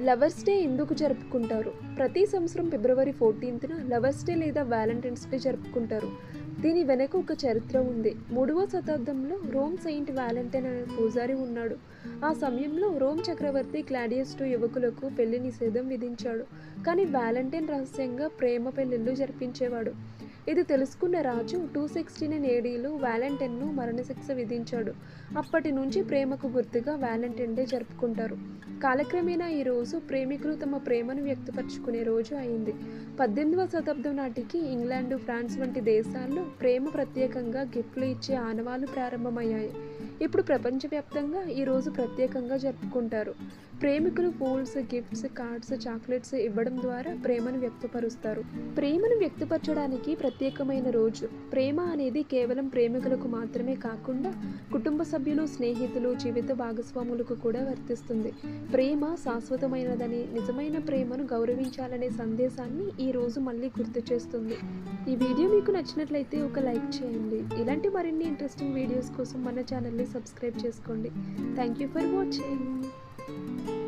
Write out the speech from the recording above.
Lovers day ఎందుకు జరుపుకుంటారు? ప్రతి సంవత్సరం ఫిబ్రవరి ఫోర్టీన్త్న లవర్స్ డే లేదా వ్యాలంటైన్స్ డే జరుపుకుంటారు. దీని వెనక ఒక చరిత్ర ఉంది. మూడవ శతాబ్దంలో రోమ్ సెయింట్ వ్యాలంటైన్ అనే పూజారి ఉన్నాడు. ఆ సమయంలో రోమ్ చక్రవర్తి క్లాడియస్ టు యువకులకు పెళ్ళి నిషేధం విధించాడు. కానీ వ్యాలంటైన్ రహస్యంగా ప్రేమ పెళ్ళిళ్ళు జరిపించేవాడు. ఇది తెలుసుకున్న రాజు టూ సిక్స్టీ నైన్ ఏడీలో వ్యాలంటైన్ను మరణశిక్ష విధించాడు. అప్పటి నుంచి ప్రేమకు గుర్తుగా వ్యాలంటైన్ డే జరుపుకుంటారు. కాలక్రమేణా ఈ రోజు ప్రేమికులు తమ ప్రేమను వ్యక్తపరచుకునే రోజు అయింది. పద్దెనిమిదవ శతాబ్దం నాటికి ఇంగ్లాండ్ ఫ్రాన్స్ వంటి దేశాల్లో ప్రేమ ప్రత్యేకంగా గిఫ్ట్లు ఇచ్చే ఆనవాలు ప్రారంభమయ్యాయి. ఇప్పుడు ప్రపంచవ్యాప్తంగా ఈ రోజు ప్రత్యేకంగా జరుపుకుంటారు. ప్రేమికులు పూల్స్ గిఫ్ట్స్ కార్డ్స్ చాక్లెట్స్ ఇవ్వడం ద్వారా ప్రేమను వ్యక్తపరుస్తారు. ప్రేమను వ్యక్తపరచడానికి ప్రత్యేకమైన రోజు. ప్రేమ అనేది కేవలం ప్రేమికులకు మాత్రమే కాకుండా కుటుంబ సభ్యులు స్నేహితులు జీవిత భాగస్వాములకు కూడా వర్తిస్తుంది. ప్రేమ శాశ్వతమైనదని నిజమైన ప్రేమను గౌరవించాలనే సందేశాన్ని ఈ రోజు మళ్ళీ గుర్తు చేస్తుంది. ఈ వీడియో మీకు నచ్చినట్లయితే ఒక లైక్ చేయండి. ఇలాంటి మరిన్ని ఇంట్రెస్టింగ్ వీడియోస్ కోసం మన ఛానల్ని సబ్స్క్రైబ్ చేసుకోండి. Thank you for watching